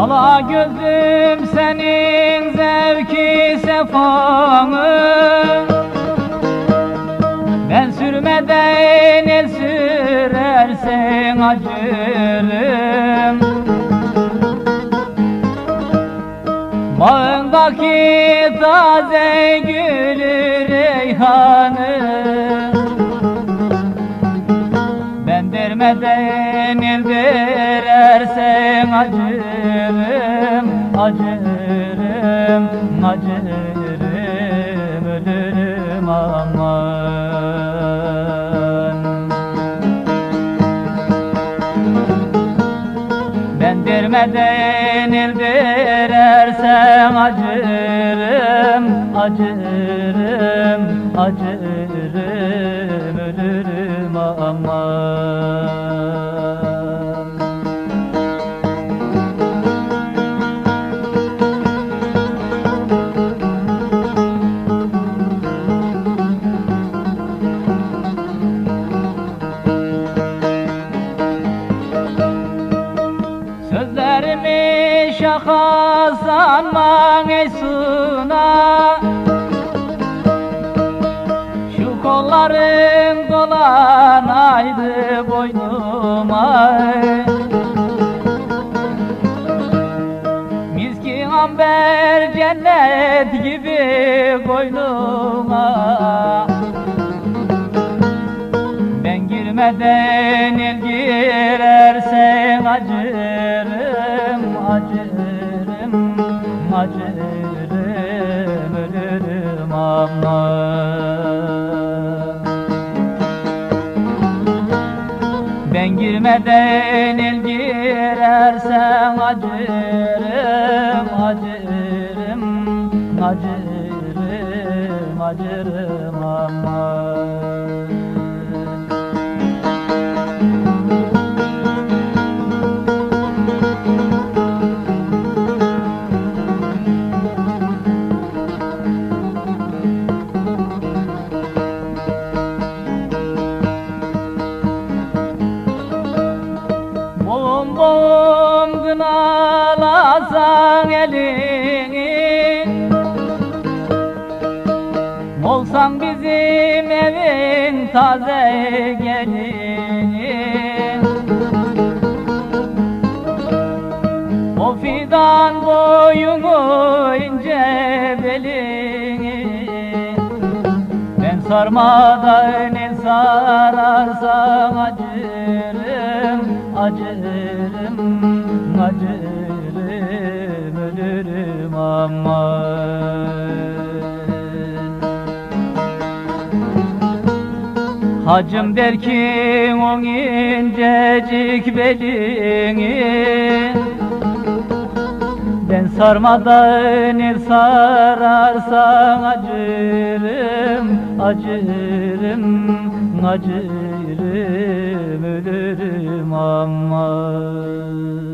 Ala gözüm senin zevki sefanı. Ben sürmeden el sürersen acırım. Bağındaki taze gülü reyhanı acırım Acırım, acırım, ölürüm aman. Ben dermeden el verersem acırım, acırım, acırım, Sözlerimi şaka sanma ey suna Şu kolların dolanaydı boynuma. Miskin amber cennet gibi koynuma ben girmeden el girersen acırım, acırım, acırım, ölürüm aman. Ben girmeden el girersen acırım, acırım, acırım, acırım aman. Elini Olsan bizim evin taze gelini O fidan boyunu ince belini ben sarmadan el sararsan acırım, acırım, acırım. Hacım der ki o incecik belini ben sarmadan el sararsan acırım, acırım, acırım, ölürüm aman.